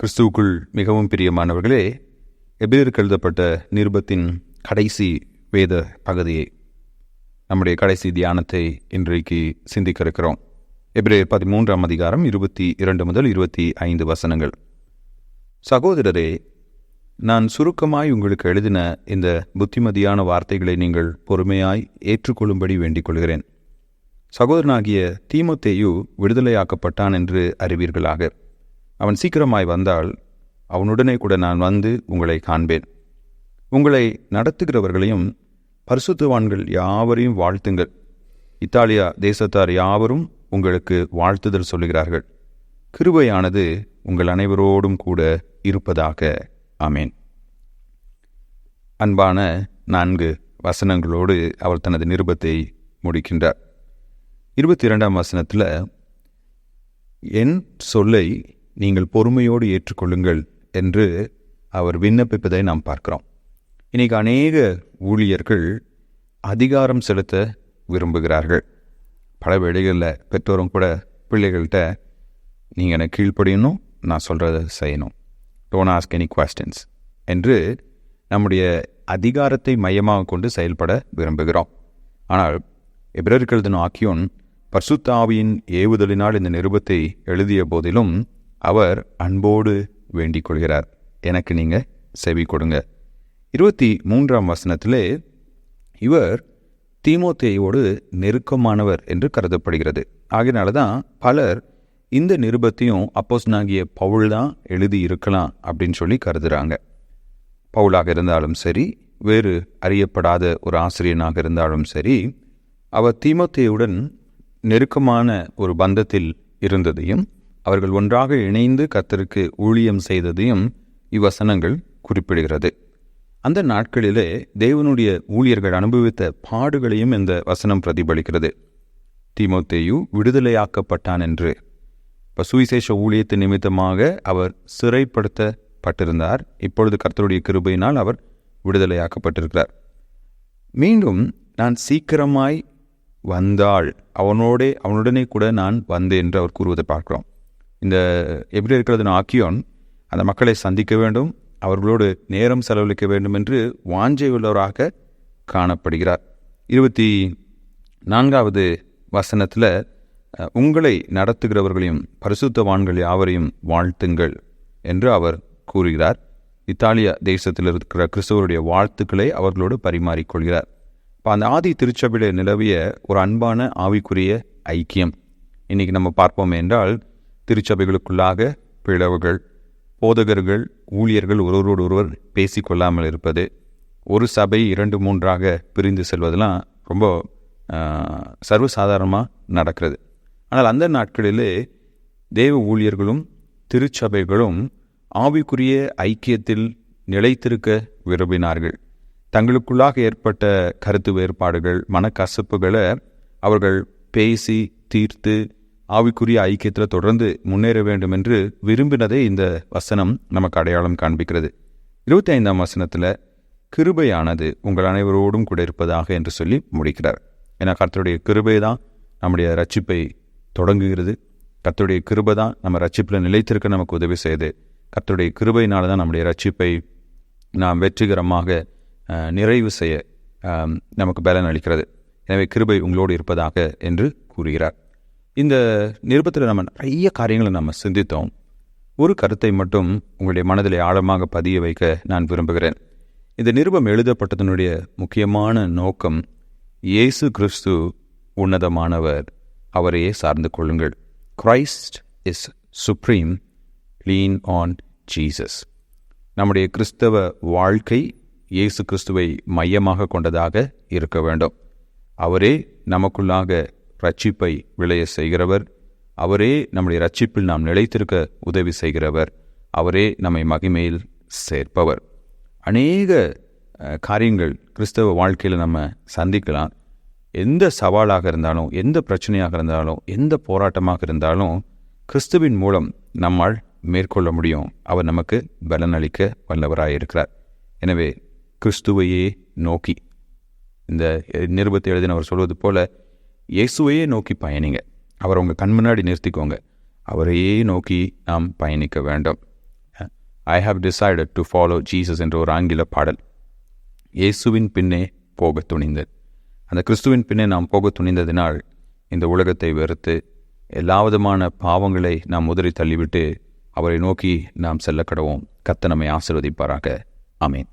கிறிஸ்துவுக்குள் மிகவும் பிரியமானவர்களே எபிரருக்கு எழுதப்பட்ட நிருபத்தின் கடைசி வேத பகுதியை நம்முடைய கடைசி தியானத்தை இன்றைக்கு சிந்திக்க இருக்கிறோம் எபிரேயர் பதிமூன்றாம் அதிகாரம் இருபத்தி இரண்டு முதல் இருபத்தி ஐந்து வசனங்கள். சகோதரரே நான் சுருக்கமாய் உங்களுக்கு எழுதின இந்த புத்திமதியான வார்த்தைகளை நீங்கள் பொறுமையாய் ஏற்றுக்கொள்ளும்படி வேண்டிக் கொள்கிறேன் சகோதரனாகிய தீமத்தேயு விடுதலையாக்கப்பட்டான் என்று அறிவீர்களாக. அவன் சீக்கிரமாய் வந்தால் அவனுடனே கூட நான் வந்து உங்களை காண்பேன். உங்களை நடத்துகிறவர்களையும் பரிசுத்தவான்கள் யாவரையும் வாழ்த்துங்கள். இத்தாலியா தேசத்தார் யாவரும் உங்களுக்கு வாழ்த்துதல் சொல்லுகிறார்கள். கிருபையானது உங்கள் அனைவரோடும் கூட இருப்பதாக. ஆமேன். அன்பான நான்கு வசனங்களோடு அவர் தனது நிருபத்தை முடிக்கின்றார். இருபத்தி இரண்டாம் வசனத்தில் என் சொல்லை நீங்கள் பொறுமையோடு ஏற்றுக்கொள்ளுங்கள் என்று அவர் விண்ணப்பிப்பதை நாம் பார்க்கிறோம். இன்றைக்கு அநேக ஊழியர்கள் அதிகாரம் செலுத்த விரும்புகிறார்கள். பல வேளைகளில் பெற்றோரும் கூட பிள்ளைகள்கிட்ட நீங்கள் எனக்கு கீழ்ப்படியணும் நான் சொல்கிறத செய்யணும். டோன் ஆஸ்க் எனி கொஸ்டின்ஸ் என்று நம்முடைய அதிகாரத்தை மையமாக கொண்டு செயல்பட விரும்புகிறோம். ஆனால் எபிரர்கள் ஆக்கியோன் பர்சுத்தாவியின் ஏவுதலினால் இந்த நிருபத்தை எழுதிய போதிலும் அவர் அன்போடு வேண்டிக் கொள்கிறார் எனக்கு நீங்கள் செவி கொடுங்க. இருபத்தி மூன்றாம் வசனத்திலே இவர் தீமோத்தேயோடு நெருக்கமானவர் என்று கருதப்படுகிறது. ஆகையினால தான் பலர் இந்த நிருபத்தையும் அப்போஸ்னாகிய பவுல் தான் எழுதி இருக்கலாம் அப்படின்னு சொல்லி கருதுகிறாங்க பவுலாக இருந்தாலும் சரி வேறு அறியப்படாத ஒரு ஆசிரியனாக இருந்தாலும் சரி அவர் தீமோத்தேயுடன் நெருக்கமான ஒரு பந்தத்தில் இருந்ததையும் அவர்கள் ஒன்றாக இணைந்து கத்தருக்கு ஊழியம் செய்ததையும் இவ்வசனங்கள் குறிப்பிடுகிறது. அந்த நாட்களிலே தேவனுடைய ஊழியர்கள் அனுபவித்த பாடுகளையும் இந்த வசனம் பிரதிபலிக்கிறது. தீமோத்தேயு விடுதலையாக்கப்பட்டான் என்று. இப்போ சுவிசேஷ ஊழியத்து நிமித்தமாக அவர் சிறைப்படுத்தப்பட்டிருந்தார். இப்பொழுது கர்த்தருடைய கிருபையினால் அவர் விடுதலையாக்கப்பட்டிருக்கிறார். மீண்டும் நான் சீக்கிரமாய் வந்தாள் அவனோடே அவனுடனே கூட நான் வந்தேன் என்று அவர் கூறுவதை பார்க்கிறோம். இந்த எப்படி இருக்கிறது ஆக்கியோன் அந்த மக்களை சந்திக்க வேண்டும். அவர்களோடு நேரம் செலவழிக்க வேண்டும் என்று வாஞ்சை உள்ளவராக காணப்படுகிறார். இருபத்தி நான்காவது வசனத்தில் உங்களை நடத்துகிறவர்களையும் பரிசுத்தவான்கள் யாவரையும் வாழ்த்துங்கள் என்று அவர் கூறுகிறார். இத்தாலிய தேசத்தில் இருக்கிற கிறிஸ்தவருடைய வாழ்த்துக்களை அவர்களோடு பரிமாறிக்கொள்கிறார். இப்போ அந்த ஆதி திருச்சபையில் நிலவிய ஒரு அன்பான ஆவிக்குரிய ஐக்கியம். இன்றைக்கி நம்ம பார்ப்போம் என்றால் திருச்சபைகளுக்குள்ளாக பிளவுகள் போதகர்கள் ஊழியர்கள் ஒருவரோடு ஒருவர் பேசிக்கொள்ளாமல் இருப்பது ஒரு சபை இரண்டு மூன்றாக பிரிந்து செல்வதெல்லாம் ரொம்ப சர்வசாதாரணமாக நடக்கிறது. ஆனால் அந்த நாட்களிலே தேவ ஊழியர்களும் திருச்சபைகளும் ஆவிக்குரிய ஐக்கியத்தில் நிலைத்திருக்க விரும்பினார்கள். தங்களுக்குள்ளாக ஏற்பட்ட கருத்து வேறுபாடுகள் மனக்கசப்புகளை அவர்கள் பேசி தீர்த்து ஆவிக்குரிய ஐக்கியத்தில் தொடர்ந்து முன்னேற வேண்டும் என்று விரும்பினதை இந்த வசனம் நமக்கு அடையாளம் காண்பிக்கிறது. இருபத்தி ஐந்தாம் வசனத்தில் கிருபையானது உங்கள் அனைவரோடும் கூட இருப்பதாக என்று சொல்லி முடிக்கிறார். ஏன்னா கர்த்தருடைய கிருபை தான் நம்முடைய ரட்சிப்பை தொடங்குகிறது. கர்த்தருடைய கிருபை தான் நம்ம ரட்சிப்பில் நிலைத்திருக்க நமக்கு உதவி செய்யுது. கர்த்தருடைய கிருபையினால தான் நம்முடைய ரட்சிப்பை நாம் வெற்றிகரமாக நிறைவு செய்ய நமக்கு பலன் அளிக்கிறது. எனவே கிருபை உங்களோடு இருப்பதாக என்று கூறுகிறார். இந்த நிருபத்தில் நம்ம நிறைய காரியங்களை நம்ம சிந்தித்தோம். ஒரு கருத்தை மட்டும் உங்களுடைய மனதில் ஆழமாக பதிய வைக்க நான் விரும்புகிறேன். இந்த நிருபம் எழுதப்பட்டதனுடைய முக்கியமான நோக்கம் இயேசு கிறிஸ்து உன்னதமானவர் அவரையே சார்ந்து கொள்ளுங்கள். Christ is supreme lean on Jesus நம்முடைய கிறிஸ்தவ வாழ்க்கை இயேசு கிறிஸ்துவை மையமாக கொண்டதாக இருக்க வேண்டும். அவரே நமக்குள்ளாக ரட்சிப்பை விளைய செய்கிறவர். அவரே நம்முடைய ரட்சிப்பில் நாம் நிலைத்திருக்க உதவி செய்கிறவர். அவரே நம்மை மகிமையில் சேர்ப்பவர். அநேக காரியங்கள் கிறிஸ்தவ வாழ்க்கையில் நம்ம சந்திக்கலாம். எந்த சவாலாக இருந்தாலும் எந்த பிரச்சனையாக இருந்தாலும் எந்த போராட்டமாக இருந்தாலும் கிறிஸ்துவின் மூலம் நம்மால் மேற்கொள்ள முடியும். அவர் நமக்கு பலன் அளிக்க வல்லவராக இருக்கிறார். எனவே கிறிஸ்துவையே நோக்கி. இந்த நிருபத்தை எழுதினவர் சொல்வது போல இயேசுவையே நோக்கி பயணிங்க. அவர் உங்கள் கண் முன்னாடி நிறுத்திக்கோங்க. அவரையே நோக்கி நாம் பயணிக்க வேண்டும். I have decided to follow Jesus என்ற ஒரு ஆங்கில பாடல். இயேசுவின் பின்னே போக துணிந்தது அந்த கிறிஸ்துவின் பின்னே நாம் போக துணிந்ததினால் இந்த உலகத்தை வெறுத்து எல்லா விதமான பாவங்களை நாம் உதறி தள்ளிவிட்டு அவரை நோக்கி நாம் செல்ல கடவோம் கத்த நம்மை ஆசிர்வதிப்பாராக. அமேன்